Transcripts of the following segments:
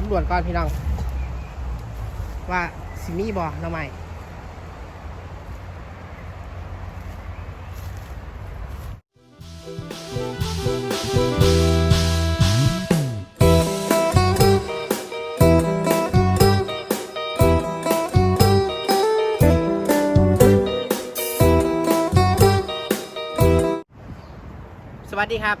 สำรวจก่อนพี่น้อง ว่าสิมีบ่หน่อไม้สวัสดีครับ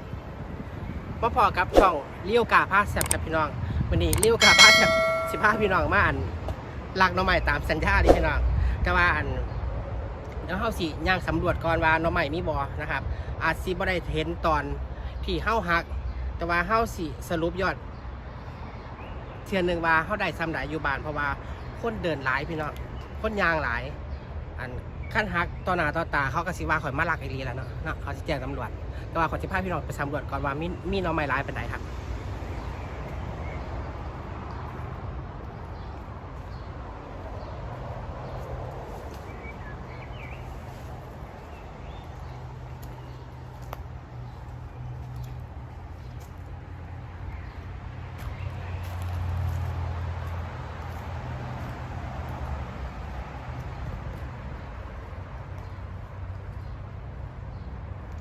มาพอกับช่องเลี้ยวกาพาแซบครับพี่น้อง วันนี้เลี้ยวกาพาแซบสิพาพี่น้องมาอันลักน่อไม้ตามสัญญาดิพี่น้องแต่ว่าอันเดี๋ยวเฮาสิย่างสำรวจก่อนว่าน่อไม้มีบ่นะครับ อาจสิบ่ได้เห็นตอนที่เฮาหัก แต่ว่าเฮาสิสรุปยอดเทือนหนึ่งว่าเฮาได้ซ้ำได้อยู่บ้านเพราะว่าคนเดินหลายพี่น้องคนยางหลาย อันขั้นหักต่อหน้าต่อตาเขาก็สิว่าข่อยมาลักไอ้ลีแล้วเนาะเขาสิแจ้งตำรวจแต่ว่าขอสิพาพี่น้องไปสำรวจก่อนว่ามีมีน้องไม้ร้ายเป็นไดครับ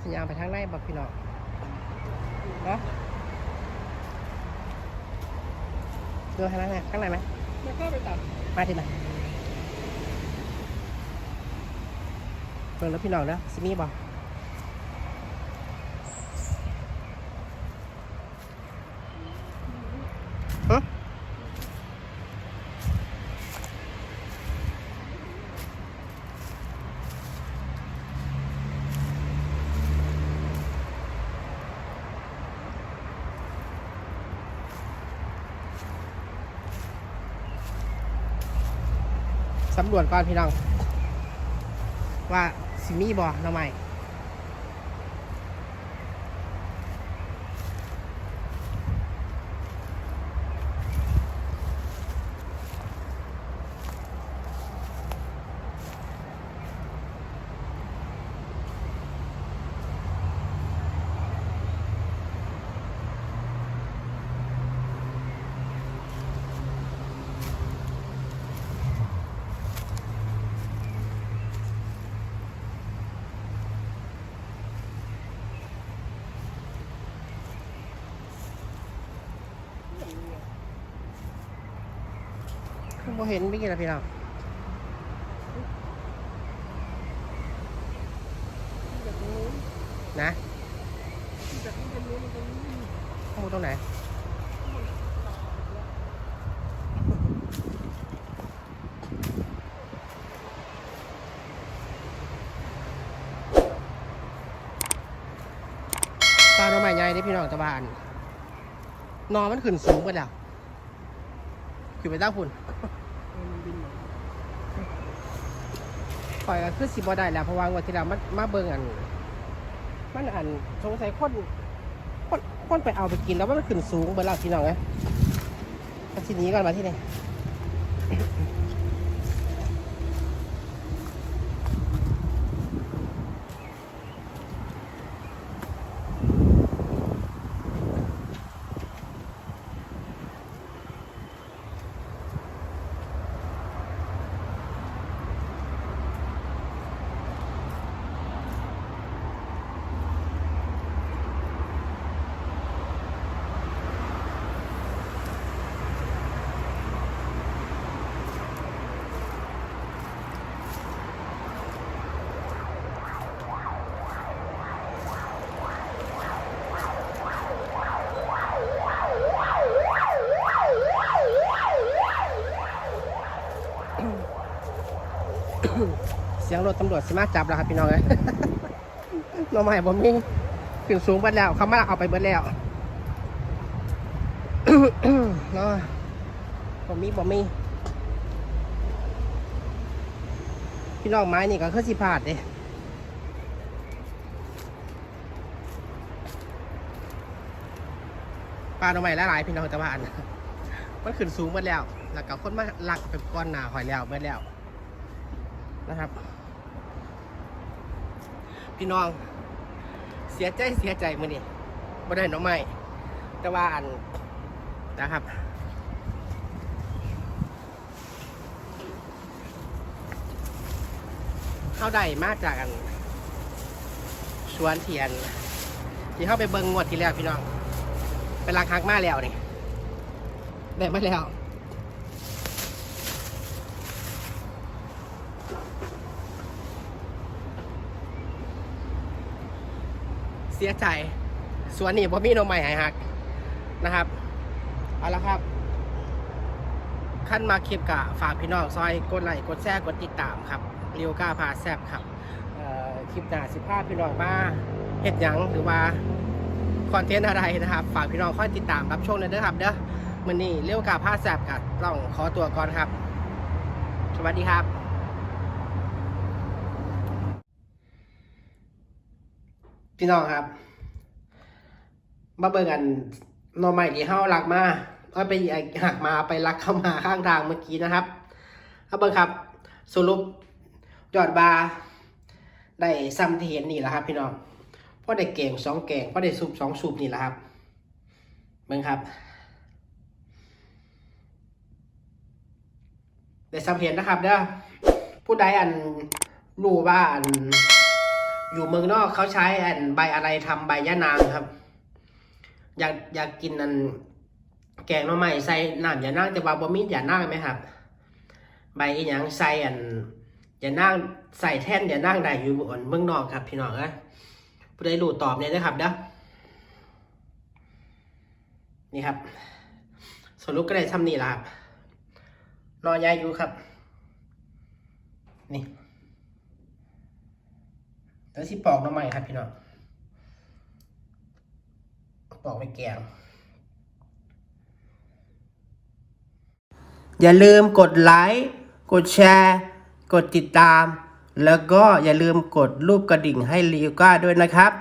สัญญาณไปทางไหนบอกพี่น้องเนาะดูทางไหนไหมข้างในไหมแล้วก็ไปตัดมาที่ไหนเบิ่งแล้วพี่น้องเนาะสิมีบอก สำรวจก่อนพี่น้อง ว่าสิมีบ่หน่อไม้ บ่เห็นไม่กี่ละพี่น้องจากตรงนู้นนะจากตรงนู้นตรงนี้ข้างบนตรงไหนปลาหน่อไม้ใหญ่นี่พี่น้องตะบานนอมันขึ้นสูงไปแล้วขึ้นไปตั้งพุ่นมันบินมา ปล่อยก็คือสิบ่ได้แล้วเพราะว่างวดที่แล้วมันมาเบิ่งอัน มันอันสงสัยคนคนคนไปเอาไปกินแล้วมันขึ้นสูงเบอร์ล้วพี่น้องไงทีนี้ก่อนมาที่นี่ เสียงรถตำรวจสิมาจับแล้วครับพี่น้องเอ้ยน่อไม้บ่มีขึ้นสูงเบิดแล้วเขามาเอาไปเบิดแล้วเนาะบ่มีบ่มี พี่น้องไม้นี่ก็คือสิพาดเด้ปลาหน่อไม้หลายๆพี่น้องแต่ว่าอันมันขึ้นสูงเบิดแล้ว แล้วก็คนมาลักเป็นก้อนหนาหอยแล้วเบิดแล้ว นะครับ พี่น้อง เสียใจเสียใจมือนี่บ่ได้น้องไม่แต่ว่าอันนะครับเข้าได้มากจากอันสวนเทียน ที่เข้าไปเบิงงวดที่แล้วพี่น้องเป็นรักหักมาแล้วนี่ได้มาแล้ว เสียใจสวนนี่พ่มีหนมใหม่หายหักนะครับเอาละครับขั้นมาคลิปกะฝากพี่น้องซอยกดไลค์กดแชร์กดติดตามครับเรียวก้าพาแซบครับคลิปหน้าสิภาพพี่น้องมาเฮ็ดหยังหรือว่าคอนเทนต์อะไรนะครับ ฝากพี่น้องค่อยติดตามรับชมเลยเด้อครับเด้อมื้อนี้เรียวก้าพาแซบกับต้องขอตัวก่อนครับ สวัสดีครับ พี่น้องครับ มาเบิ่งกันนอใหม่ที่เฮาลักมาเอาไปหักมาไปลักเข้ามาข้างทางเมื่อกี้นะครับเอาเบิ่งครับ สรุปยอดบาร์ได้ซ้ำที่เห็นนี่แหละครับ พี่น้องเพราะได้เก่งสองเก่งเพราะได้สูบสองสูบนี่แหละครับเบิ่งครับได้ซ้ำเห็นนะครับเด้อผู้ใดอันรู้ว่าอัน เมืองนอกเขาใช้อันใบอะไรทำใบยะนางครับ อยากอยากกินอัน แกงหน่อไม้ใส่น้ำยานางแต่ว่าบ่มียานางไหมครับ ใบอีหยังใส่อันยานางใส่แท่นยานางได้อยู่บนเมืองนอกครับ พี่น้องเอ้ยผู้ใดรู้ตอบเนี่ยนะครับเด้อนี่ครับสรุปก็ได้ทำนี่ละครับรอยายอยู่ครับ นี่ แล้วที่ปอกหน้ำใหม่ครับพี่น้องปอกไปแกงอย่าลืมกดไลค์กดแชร์ กดติดตาม แล้วก็อย่าลืมกดรูปกระดิ่งให้ลิวก้าด้วยนะครับ